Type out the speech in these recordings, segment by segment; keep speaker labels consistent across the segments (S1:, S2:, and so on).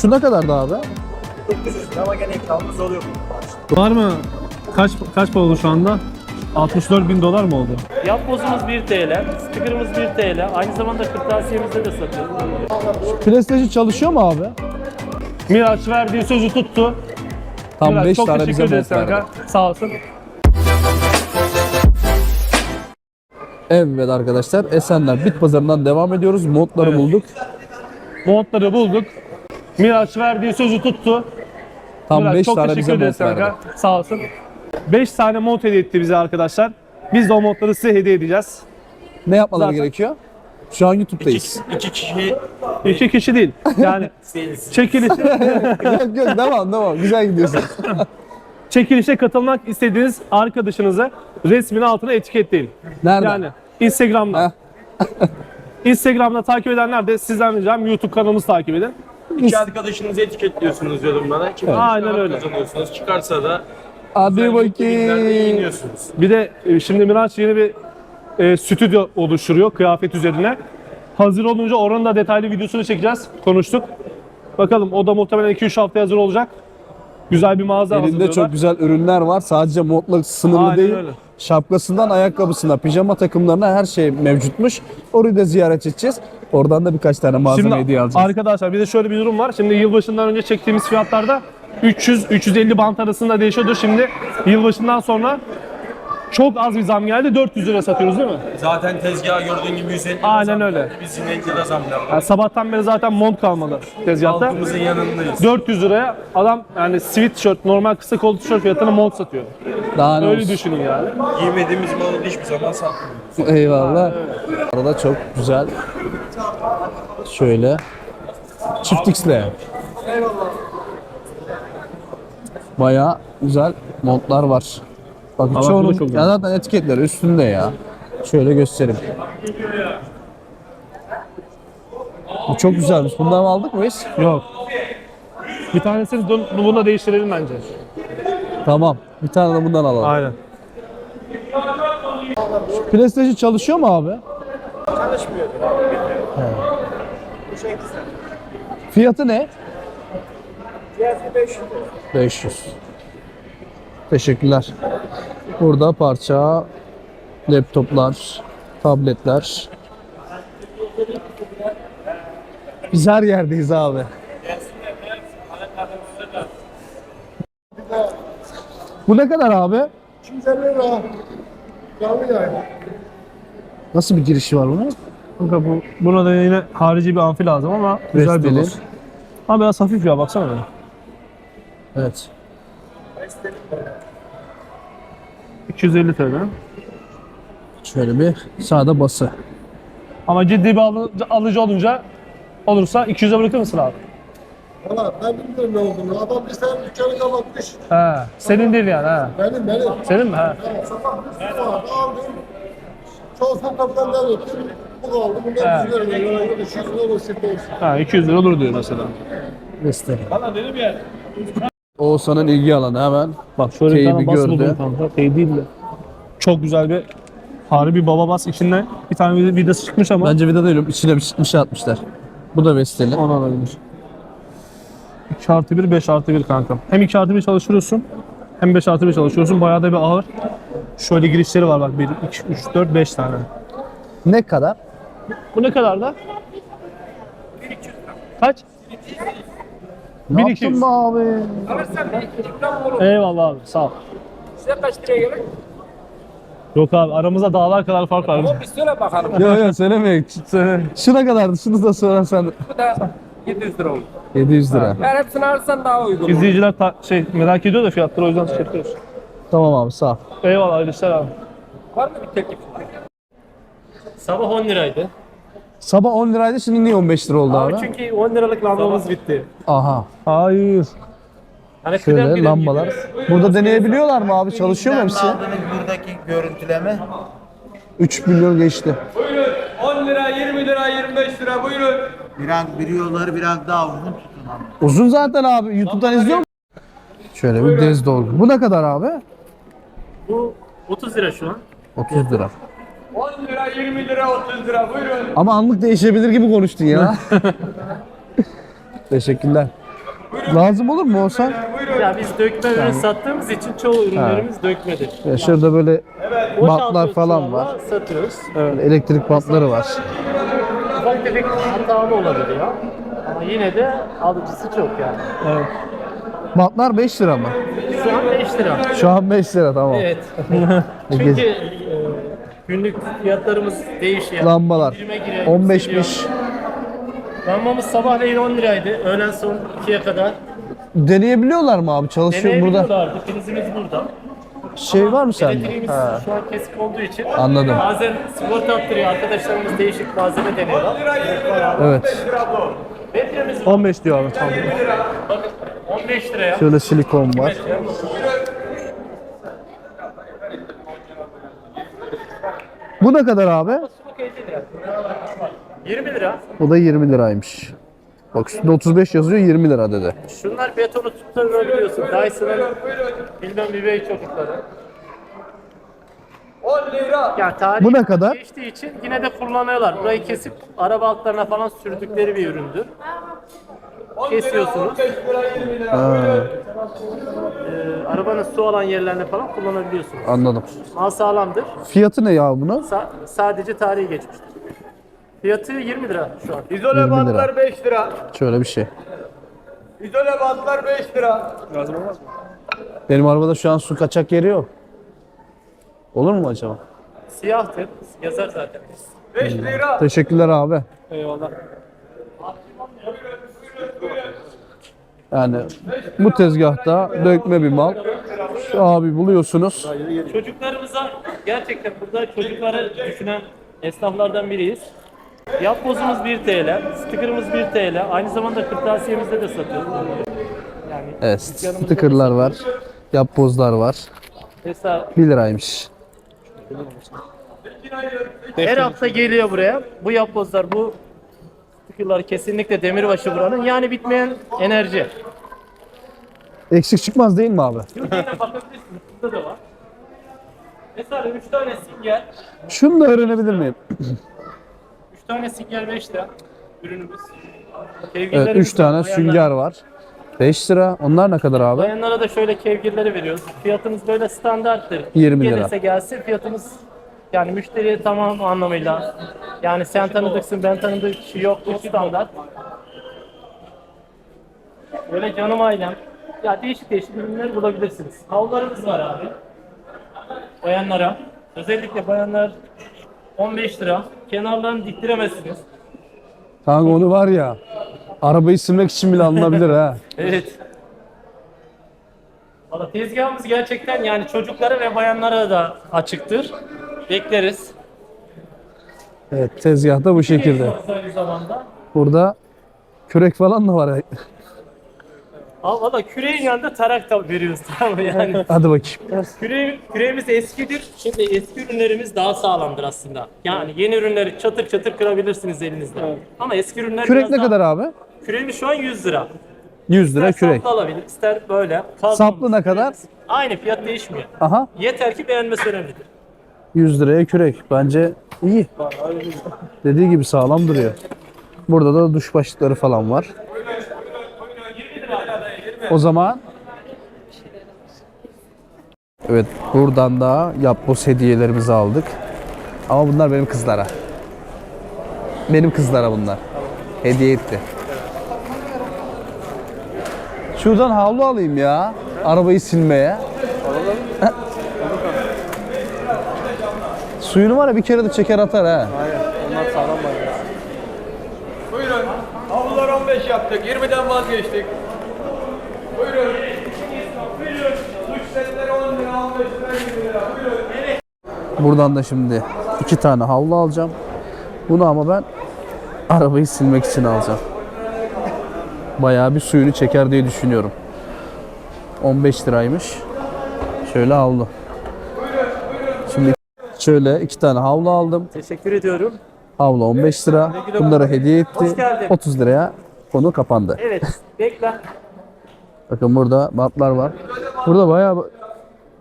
S1: Şu ne kadardı abi?
S2: 900 lira ama gene ikramımız oluyor.
S3: Var mı? Kaç kaç para oldu şu anda? 64 bin dolar mı oldu?
S4: Yapbozumuz 1 TL, sticker'ımız 1 TL. Aynı zamanda kırtasiyemizde de satıyoruz.
S1: PlayStation çalışıyor mu abi?
S3: Miraç verdiği sözü tuttu.
S1: Tam
S3: Miraç,
S1: 5
S3: çok
S1: tane bize mod verdi.
S3: kanka. Sağ olsun.
S1: Evet arkadaşlar Esenler Bit Pazarı'ndan devam ediyoruz. Modları
S3: Evet.
S1: bulduk.
S3: Montları bulduk. Miraç verdiği sözü tuttu.
S1: Tam
S3: Miraç,
S1: 5
S3: çok
S1: tane
S3: teşekkür
S1: bize
S3: ederiz
S1: mod verdi.
S3: kanka. Sağ olsun. 5 tane mod hediye etti bize arkadaşlar. Biz de o modları size hediye edeceğiz.
S1: Ne yapmaları
S3: Zaten-
S1: gerekiyor? Şu an YouTube'dayız.
S2: İki kişi
S3: İki kişi değil. Yani çekilişe,
S1: yok yok devam devam. Güzel gidiyorsun.
S3: çekilişe katılmak istediğiniz arkadaşınızı resmin altına etiketleyin.
S1: Nerede?
S3: Yani Instagram'da. Instagram'da takip edenler de sizden ricam YouTube kanalımızı takip edin.
S5: İki arkadaşınızı etiketliyorsunuz yorumlara. Kim
S3: Aynen öyle.
S5: kazanıyorsunuz. Çıkarsa da
S1: Hadi bakayım.
S5: yayınlıyorsunuz.
S3: Bir de e, şimdi Miraç yeni bir e, stüdyo oluşturuyor kıyafet üzerine. Hazır olunca oranın da detaylı videosunu çekeceğiz. Konuştuk. Bakalım o da muhtemelen 2-3 hafta hazır olacak. Güzel bir mağaza
S1: Elinde
S3: hazırlıyorlar.
S1: çok güzel ürünler var. Sadece modla sınırlı
S3: Aynen
S1: değil.
S3: öyle.
S1: Şapkasından ayakkabısına, pijama takımlarına her şey mevcutmuş. Orayı da ziyaret edeceğiz. Oradan da birkaç tane malzeme
S3: Şimdi
S1: hediye alacağız.
S3: arkadaşlar bir de şöyle bir durum var. Şimdi yılbaşından önce çektiğimiz fiyatlarda 300-350 bant arasında değişiyordu. Şimdi yılbaşından sonra çok az bir zam geldi. 400 lira satıyoruz değil mi?
S5: Zaten tezgahı gördüğün gibi 150 lira
S3: Aynen
S5: zam
S3: öyle.
S5: geldi. Biz yine 50 lira zam yaptık.
S3: Yani sabahtan beri zaten mont kalmadı tezgahta.
S5: Halkımızın yanındayız.
S3: 400 liraya adam yani sweatshirt normal kısa kollu tişört fiyatına mont satıyor.
S1: Daha ne
S3: Öyle
S1: olsun.
S3: düşünün yani.
S5: Giymediğimiz malı hiçbir zaman satmıyoruz.
S1: Eyvallah. Arada çok güzel. Şöyle. Çift X'le. Baya güzel montlar var. Bak çoğunun
S3: da çok
S1: ya zaten etiketleri üstünde ya. Şöyle göstereyim. Bu çok güzelmiş. Bundan aldık mı biz?
S3: Yok. Bir tanesini dön- bununla değiştirelim bence.
S1: Tamam. Bir tane de bundan alalım.
S3: Aynen.
S1: PlayStation çalışıyor mu abi?
S2: Çalışmıyor. Bu şey güzel.
S1: Fiyatı ne?
S2: Fiyatı 500 lira.
S1: 500. Teşekkürler. Burada parça, laptoplar, tabletler. Biz her yerdeyiz abi. Bu ne kadar abi?
S2: 250 lira. Canlı yayın.
S1: Nasıl bir girişi var bunun?
S3: Kanka bu, buna da yine harici bir amfi lazım ama güzel bir
S1: Resteli.
S3: olur. Ama biraz hafif ya baksana. böyle.
S1: Evet.
S3: 250 TL.
S1: Şöyle bir sağda bası.
S3: Ama ciddi bir alıcı, alıcı olunca olursa 200'e bırakır mısın abi?
S6: Valla ben bilmiyorum ne olduğunu. Adam bir tane dükkanı kapatmış.
S3: He. Senin değil yani he.
S6: Benim benim.
S3: Senin mi? He.
S6: Sabah bir sürü vardı aldım. Çoğu sokaktan devrettim. Bu kaldı. Bundan yüz lira veriyor. Öyle şu yüz lira sirke olsun.
S3: Ha 200 lira olur diyor mesela.
S1: Resteli. Oğuzhan'ın ilgi alanı hemen.
S3: Bak şöyle bir tane
S1: Teybi
S3: bas
S1: gördü.
S3: buldum kanka. Teybi değil de. Çok güzel bir harbi baba bas içinden bir tane vid- vidası çıkmış ama
S1: Bence vida değil, içine bir, bir şey atmışlar. Bu da Vestel'in.
S3: onu alabilir. 2 artı 1, 5 artı 1 kanka. Hem 2 artı 1 çalıştırıyorsun hem 5 artı 1 çalışıyorsun. Bayağı da bir ağır. Şöyle girişleri var bak 1, 2, 3, 4, 5 tane.
S1: Ne kadar?
S3: Bu ne kadar da? Kaç?
S1: Ne
S3: 1200.
S1: yaptın be abi?
S3: Eyvallah abi sağ ol.
S7: Size kaç liraya gelir?
S3: Yok abi aramızda dağlar kadar fark var.
S7: Bir söyle bakalım.
S1: Yok yok söyleme. Şuna kadardı. Şunu da sorarsan.
S7: Bu da 700 lira olur.
S1: 700 lira.
S7: Ben hepsini alırsan daha uygun olur.
S3: İzleyiciler ta- şey merak ediyor da fiyatları o yüzden şey yapıyoruz.
S1: Tamam abi sağ ol.
S3: Eyvallah hayırlı işler abi.
S7: Var mı bir teklif?
S4: Sabah 10 liraydı.
S1: Sabah 10 liraydı şimdi niye 15 lira oldu abi?
S4: Abi çünkü 10 liralık lambamız bitti.
S1: Aha.
S3: Hayır.
S4: Hani kıdem
S1: Şöyle
S4: kıdem
S1: lambalar.
S4: gidiyor.
S1: Burada deneyebiliyorlar mı abi? Çalışıyor mu hepsi?
S2: Aldığınız buradaki görüntüleme
S1: 3 milyon geçti.
S7: 10 lira, 20 lira, 25 lira buyurun.
S2: biraz bir yolları biraz daha uzun tutun ama.
S1: Uzun zaten abi. YouTube'dan izliyor mu? Şöyle bir dez dolgu. Bu ne kadar abi?
S4: Bu 30 lira şu an.
S1: 30 lira.
S7: 10 lira, 20 lira, 30 lira buyurun.
S1: Ama anlık değişebilir gibi konuştun ya. Teşekkürler. Lazım olur mu olsa?
S4: Ya biz dökme ürün sattığımız için çoğu ürünlerimiz dökmedir.
S1: Ya şurada böyle bantlar
S4: Boşaltıyoruz
S1: falan var.
S4: Satıyoruz.
S1: Böyle elektrik bantları var.
S4: Ufak tefek hatalı olabiliyor. Ama yine de alıcısı çok yani.
S1: Bantlar 5 lira mı?
S4: Şu an 5 lira.
S1: Şu an 5 lira tamam.
S4: Evet. Çünkü günlük fiyatlarımız değişiyor.
S1: Lambalar
S4: giriyor,
S1: 15'miş.
S4: Lambamız sabahleyin 10 liraydı. Öğlen son 2'ye kadar.
S1: Deneyebiliyorlar mı abi? Çalışıyor burada.
S4: Deneyebiliyorlardı. Prizimiz burada.
S1: Şey var mı sende?
S4: Elektriğimiz
S1: Ha.
S4: şu an kesik olduğu için
S1: Anladım.
S4: bazen sigorta attırıyor. Arkadaşlarımız değişik malzeme deniyorlar.
S1: Evet.
S4: Metremiz
S3: 15 diyor abi. Tamam.
S4: bakın 15 liraya.
S1: Şöyle silikon var. Bu ne kadar abi?
S4: 20 lira.
S1: O da 20 liraymış. Bak üstünde 35 yazıyor 20 lira dedi.
S4: Şunlar betonu tutturabiliyorsun. Dyson'ın bilmem bir bey çocukları.
S7: 10 lira.
S4: Ya tarih
S1: Bu ne kadar?
S4: geçtiği için yine de kullanıyorlar. Burayı kesip araba altlarına falan sürdükleri bir üründür.
S7: 10
S4: Kesiyorsunuz.
S7: 15 lira 20 lira.
S1: Ha,
S4: Ee, arabanın su alan yerlerine falan kullanabiliyorsunuz.
S1: anladım.
S4: Mal sağlamdır.
S1: Fiyatı ne ya bunun?
S4: Sa- sadece tarihi geçmiştir. Fiyatı 20 lira şu an.
S7: İzole
S1: 20 lira.
S7: bantlar 5 lira.
S1: Şöyle bir şey.
S7: İzole bantlar 5 lira.
S1: Benim arabada şu an su kaçak yeri yok. Olur mu acaba?
S4: Siyahtır. Yazar zaten.
S7: 5 lira.
S1: Teşekkürler abi.
S4: Eyvallah.
S1: Yani bu tezgahta dökme bir mal. Şu abi buluyorsunuz.
S4: Çocuklarımıza gerçekten burada çocukları düşünen esnaflardan biriyiz. Yapbozumuz 1 TL, stickerımız 1 TL. Aynı zamanda kırtasiyemizde de satıyoruz. Yani
S1: Evet, stickerlar var. Yapbozlar var.
S4: mesela
S1: 1 liraymış.
S4: her hafta geliyor buraya. Bu yapbozlar, bu stickerlar kesinlikle demirbaşı buranın. Yani bitmeyen enerji.
S1: Eksik çıkmaz değil mi abi?
S4: Yok yine bakabilirsiniz. Burada da var. Mesela 3 tane singer,
S1: Şunu da öğrenebilir miyim?
S4: 3 tane singer 5 lira ürünümüz.
S1: Evet,
S4: Kevgirlerimiz
S1: 3 tane sünger var. 5 lira. Onlar ne kadar abi?
S4: Bayanlara da şöyle kevgirleri veriyoruz. Fiyatımız böyle standarttır.
S1: 20 lira.
S4: Gelirse gelsin fiyatımız yani müşteriye tamam anlamıyla. Yani sen tanıdıksın ben tanıdık kişi yok bu standart. Böyle canım ailem. Ya değişik değişik ürünler bulabilirsiniz. Havlularımız var abi. Bayanlara. Özellikle bayanlar 15 lira. Kenarlarını diktiremezsiniz.
S1: Kanka onu var ya. Arabayı silmek için bile alınabilir ha.
S4: Evet. Valla tezgahımız gerçekten yani çocuklara ve bayanlara da açıktır. Bekleriz.
S1: Evet tezgahta bu şekilde. Burada kürek falan da var.
S4: Aa, Valla küreğin yanında tarak da veriyoruz tamam mı yani.
S1: Hadi bakayım.
S4: Küre, küreğimiz eskidir. Şimdi eski ürünlerimiz daha sağlamdır aslında. Yani yeni ürünleri çatır çatır kırabilirsiniz elinizle. Ama eski ürünler
S1: Kürek ne
S4: daha-
S1: kadar abi?
S4: Küreğimiz şu an 100 lira.
S1: 100 lira
S4: İster
S1: kürek.
S4: saplı alabilir, ister böyle.
S1: Saplı ne kadar?
S4: Aynı fiyat değişmiyor.
S1: Aha.
S4: Yeter ki beğenmesi önemlidir.
S1: 100 liraya kürek. Bence iyi. Dediği gibi sağlam duruyor. Burada da duş başlıkları falan var. O zaman Evet buradan da yapboz hediyelerimizi aldık. Ama bunlar benim kızlara. Benim kızlara bunlar. Hediye etti. Şuradan havlu alayım ya. Arabayı silmeye. Suyunu var ya bir kere de çeker atar ha.
S7: Buyurun. Havlular 15 yaptık. 20'den vazgeçtik. Buyurun. Buyurun. Setleri 10 lira, 15 lira, 20 lira. Buyurun.
S1: Buradan da şimdi iki tane havlu alacağım. Bunu ama ben arabayı silmek için alacağım. Bayağı bir suyunu çeker diye düşünüyorum. 15 liraymış. Şöyle havlu. Şöyle iki tane havlu aldım.
S4: Teşekkür ediyorum.
S1: Havlu 15 lira. Bunları hediye etti.
S4: Hoş geldin.
S1: 30 liraya konu kapandı.
S4: Evet, bekle.
S1: Bakın burada bantlar var. Burada bayağı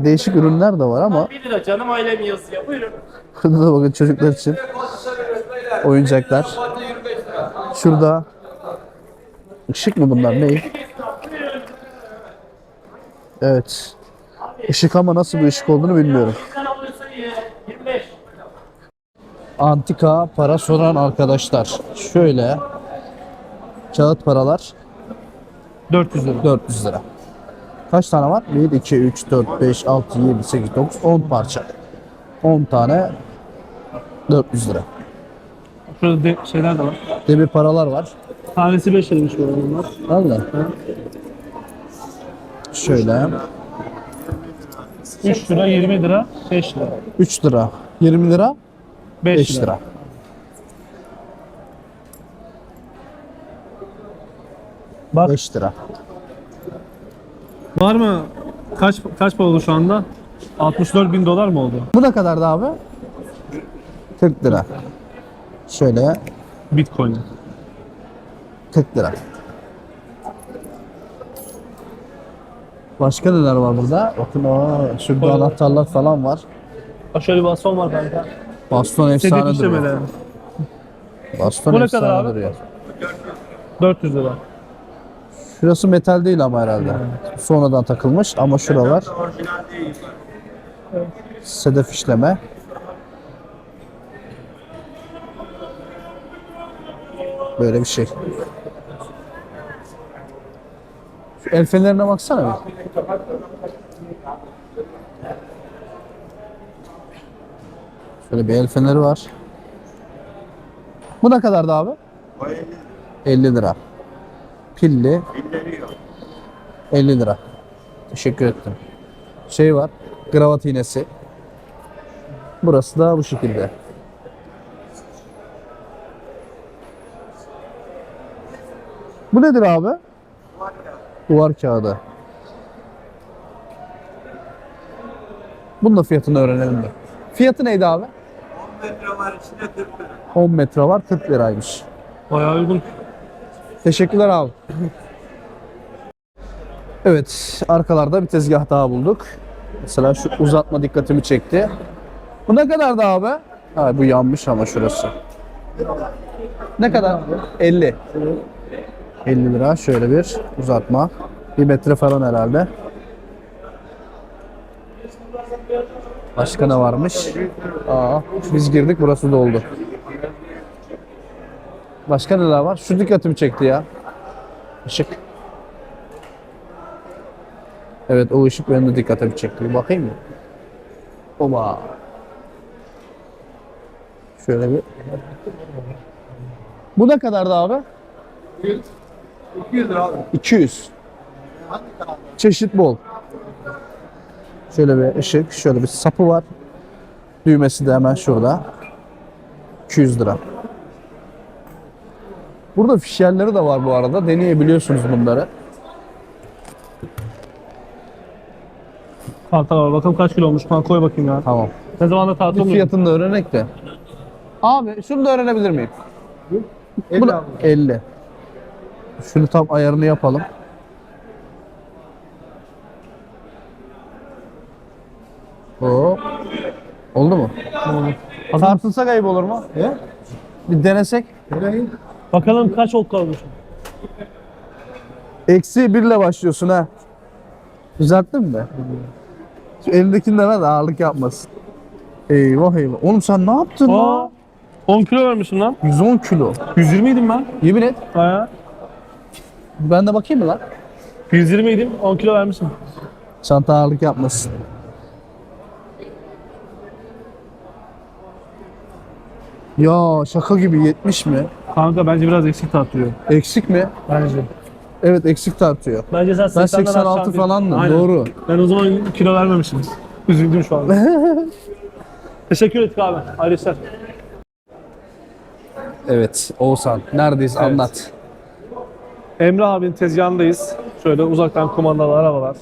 S1: değişik ürünler de var ama
S4: 1 lira canım ailem yazıyor. Buyurun.
S1: Burada da bakın çocuklar için oyuncaklar.
S7: Fatih 25 lira.
S1: Şurada ışık mı bunlar ne? Evet. Işık ama nasıl bir ışık olduğunu bilmiyorum.
S4: Sen alıyorsun ye. 25.
S1: Antika para soran arkadaşlar. Şöyle kağıt paralar
S3: 400 lira.
S1: 400 lira. Kaç tane var? 1, 2, 3, 4, 5, 6, 7, 8, 9, 10 parça. 10 tane 400 lira.
S3: Şurada de, şeyler de var.
S1: Demir paralar var.
S3: Tanesi 5 liraymış bu bunlar.
S1: Valla. Şöyle
S3: 3 lira, 20 lira, 5 lira.
S1: 3 lira, 20 lira,
S3: 5,
S1: 5 lira.
S3: Bak
S1: 5 lira.
S3: var mı? Kaç kaç oldu şu anda? 64 bin dolar mı oldu?
S1: Bu ne kadardı abi? 40 lira. Şöyle
S3: Bitcoin.
S1: 40 lira. Başka neler var burada? Bakın o şurada anahtarlar falan var.
S3: Şöyle bir baston var kanka.
S1: Baston
S3: Sedef
S1: efsane duruyor.
S3: işlemeleri.
S1: Baston
S3: Bu ne kadar abi?
S1: duruyor.
S3: 400 lira.
S1: Şurası metal değil ama herhalde. Sonradan takılmış ama şuralar sedef işleme. Böyle bir şey. Şu el fenerine baksana bir. Şöyle bir el feneri var. Bu ne kadardı abi? 50 lira. Pilli 50 lira. Teşekkür ettim. Şey var. Kravat iğnesi. Burası da bu şekilde. Bu nedir abi? Duvar kağıdı. Bunun da fiyatını öğrenelim de. Fiyatı neydi abi? 10 metre var içinde 40 lira. 10 metre var 40 liraymış.
S3: Bayağı uygun.
S1: Teşekkürler abi. Evet, arkalarda bir tezgah daha bulduk. Mesela şu uzatma dikkatimi çekti. Bu ne kadardı abi? Ha, bu yanmış ama şurası. Ne kadar? 50. 50 lira şöyle bir uzatma. Bir metre falan herhalde. Başka ne varmış? Aa, biz girdik burası doldu. Başka neler var? Şu dikkatimi çekti ya. Işık. Evet o ışık benim de dikkatimi çekti. Bir bakayım mı? Oba. Şöyle bir. Bu ne kadardı abi?
S6: 200 lira abi.
S1: 200. Çeşit bol. Şöyle bir ışık, şöyle bir sapı var. Düğmesi de hemen şurada. 200 lira. Burada fişyerleri de var bu arada. Deneyebiliyorsunuz bunları.
S3: Kartal var. Bakalım kaç kilo olmuş. Kan koy bakayım ya.
S1: Tamam.
S3: Ne zaman da tartı
S1: Bir
S3: oluyor?
S1: fiyatını da öğrenek de. Abi şunu da öğrenebilir miyim?
S6: 50
S1: Bu da
S6: abi.
S1: 50. Şunu tam ayarını yapalım. Oo. Oldu mu? Tartılsak ayıp olur mu?
S6: He?
S1: Bir denesek.
S6: Öyle
S3: Bakalım kaç ok kalmış.
S1: Eksi 1 ile başlıyorsun ha. Düzelttin mi? Şu elindekinden hadi ağırlık yapmasın. Eyvah eyvah. Oğlum sen ne yaptın
S3: Aa,
S1: lan?
S3: 10 kilo vermişim lan.
S1: 110 kilo.
S3: 120 idim ben.
S1: Yemin et.
S3: Baya.
S1: Ben de bakayım mı lan?
S3: 120 idim. 10 kilo vermişim.
S1: Çanta ağırlık yapmasın. Ya şaka gibi 70 mi?
S3: Kanka bence biraz eksik tartıyor.
S1: Eksik mi?
S3: Bence.
S1: Evet eksik tartıyor.
S3: Bence sen
S1: Ben
S3: 80'den
S1: 86
S3: aşağı değil.
S1: falandım
S3: Aynen.
S1: doğru.
S3: Ben o zaman kilo vermemişim. Üzüldüm şu anda. Teşekkür ettik abi. İşler.
S1: Evet Oğuzhan neredeyiz anlat.
S3: Emre abinin tezgahındayız. Şöyle uzaktan kumandalı arabalar.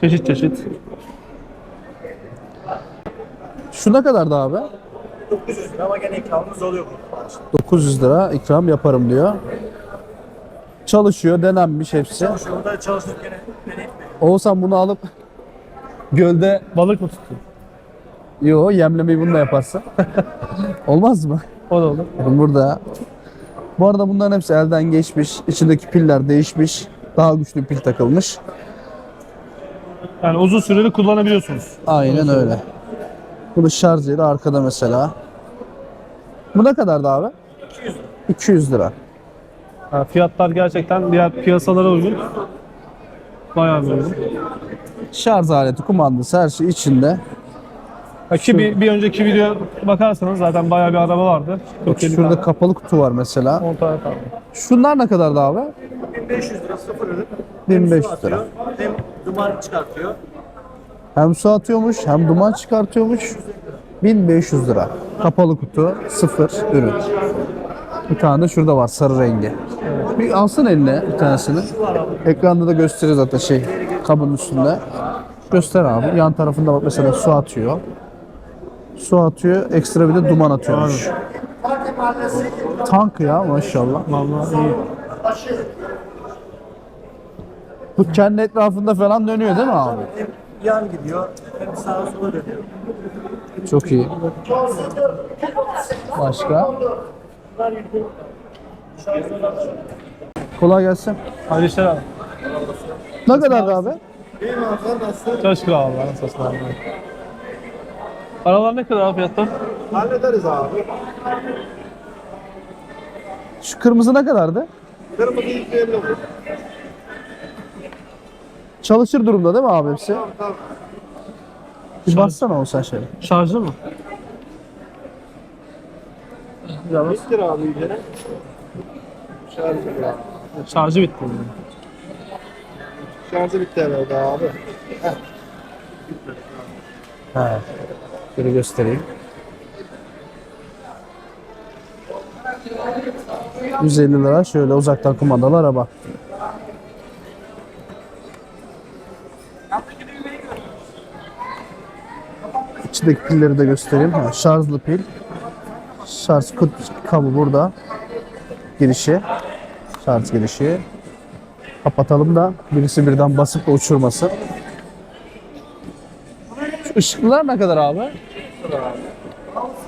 S3: Çeşit çeşit.
S1: Şu ne kadardı abi?
S5: Ama gene ikramımız oluyor.
S1: 900 lira ikram yaparım diyor. Çalışıyor denenmiş hepsi.
S5: Şurada çalıştık gene.
S1: Oğuzhan bunu alıp gölde
S3: Balık mı tuttun?
S1: yo yemlemeyi bununla yaparsın. Olmaz mı?
S3: O da olur.
S1: Bakın burada. Bu arada bunların hepsi elden geçmiş. İçindeki piller değişmiş. Daha güçlü pil takılmış.
S3: Yani uzun süreli kullanabiliyorsunuz.
S1: Aynen öyle. Bunu şarj yeri arkada mesela. Bu ne kadardı abi? 200 lira. 200 lira.
S3: Yani fiyatlar gerçekten diğer piyasalara uygun. Bayağı bir uygun.
S1: Şarj aleti, kumandası her şey içinde.
S3: Ha ki bir, bir önceki video bakarsanız zaten bayağı bir araba vardı.
S1: Bak
S3: 40
S1: şurada kapalı kutu var mesela.
S3: 10 tane kaldı.
S1: Şunlar ne kadardı abi?
S5: 1500 lira sıfır ürün.
S1: 1500 lira.
S5: Hem duman çıkartıyor.
S1: Hem su atıyormuş hem duman çıkartıyormuş. 1500 lira. Kapalı kutu, sıfır ürün. Bir tane de şurada var sarı rengi. Bir alsın eline bir tanesini. Ekranda da gösterir zaten şey kabın üstünde. Göster abi. Yan tarafında bak mesela su atıyor. Su atıyor. Ekstra bir de duman atıyormuş. Tank ya maşallah.
S3: Vallahi iyi.
S1: Bu kendi etrafında falan dönüyor değil mi abi?
S5: Yan gidiyor. Hem sağa sola dönüyor.
S1: Çok iyi. Başka? Kolay gelsin.
S3: Hadi işler abi.
S1: Ne kadar abi?
S3: Çok şükür abi. Nasılsın abi? Aralar ne kadar abi fiyatlar?
S6: Hallederiz abi.
S1: Şu kırmızı ne kadardı?
S6: Kırmızı 250 olur.
S1: Çalışır durumda değil mi abi hepsi? Bir bassana o sen şöyle.
S3: Şarjlı mı?
S6: Bitir abi üzerine. Şarjı bırak.
S3: Şarjı bitti.
S6: Şarjı bitti herhalde abi.
S1: He. Şöyle göstereyim. 150 lira şöyle uzaktan kumandalı araba. İçindeki pilleri de göstereyim. Ha, şarjlı pil. Şarj kabı burada. Girişi. Şarj girişi. Kapatalım da birisi birden basıp da uçurmasın. Şu ışıklılar ne kadar abi?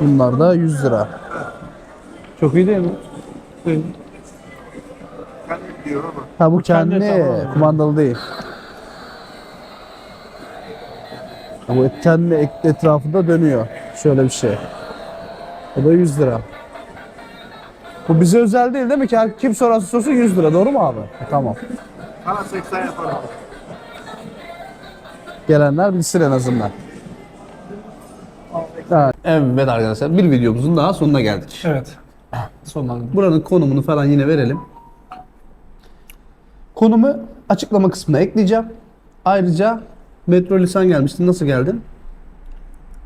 S1: Bunlar da 100 lira. Çok iyi değil mi? Ha bu kendi,
S3: kendi,
S1: kumandalı değil. Bu kendi etrafında dönüyor. Şöyle bir şey. O da 100 lira. Bu bize özel değil değil mi ki? Kim sorarsa sorsun 100 lira. Doğru mu abi? Ha, Tamam.
S6: Bana 80 yaparım.
S1: Gelenler bilsin en azından. Evet. evet arkadaşlar bir videomuzun daha sonuna geldik.
S3: Evet. Sonlandı.
S1: Buranın konumunu falan yine verelim. Konumu açıklama kısmına ekleyeceğim. Ayrıca metro lisan gelmiştin. Nasıl geldin?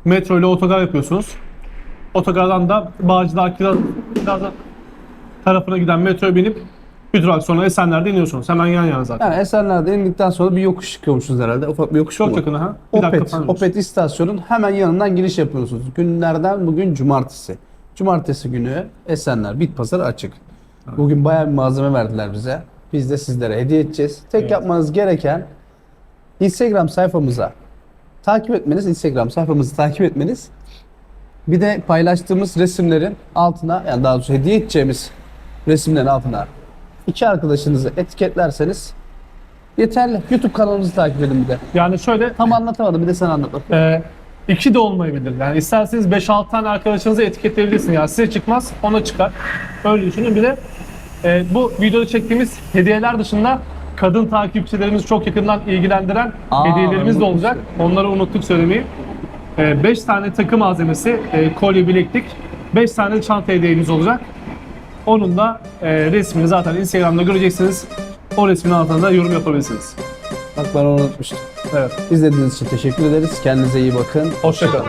S3: Metro ile otogar yapıyorsunuz. Otogardan da Bağcılar Kiraz Kirazlı tarafına giden metroya binip bir durak sonra Esenler'de iniyorsunuz. Hemen yan yana zaten.
S1: Yani Esenler'de indikten sonra bir yokuş çıkıyormuşsunuz herhalde. Ufak bir yokuş
S3: Çok
S1: mu?
S3: yakın ha. Bir dakika
S1: Opet,
S3: falan.
S1: Opet istasyonun hemen yanından giriş yapıyorsunuz. Günlerden bugün cumartesi. Cumartesi günü Esenler Bit Pazarı açık. Bugün bayağı bir malzeme verdiler bize. Biz de sizlere hediye edeceğiz. Tek
S3: Evet.
S1: yapmanız gereken Instagram sayfamıza takip etmeniz, Instagram sayfamızı takip etmeniz. Bir de paylaştığımız resimlerin altına, yani daha doğrusu hediye edeceğimiz resimlerin altına iki arkadaşınızı etiketlerseniz yeterli. YouTube kanalımızı takip edin bir de.
S3: Yani şöyle
S1: Tam anlatamadım bir de sen anlat bakayım.
S3: e, iki de olmayabilir. Yani isterseniz 5-6 tane arkadaşınızı etiketleyebilirsiniz. Yani size çıkmaz, ona çıkar. Öyle düşünün. Bir de e, bu videoda çektiğimiz hediyeler dışında kadın takipçilerimizi çok yakından ilgilendiren
S1: Aa,
S3: hediyelerimiz de olacak. Onları unuttuk söylemeyi. 5 tane takı malzemesi, e, kolye, bileklik, 5 tane çanta hediyemiz olacak. Onun da e, resmini zaten Instagram'da göreceksiniz. O resmin altına da yorum yapabilirsiniz.
S1: Bak ben onu unutmuştum.
S3: Evet.
S1: İzlediğiniz için teşekkür ederiz. Kendinize iyi bakın.
S3: Hoşçakalın.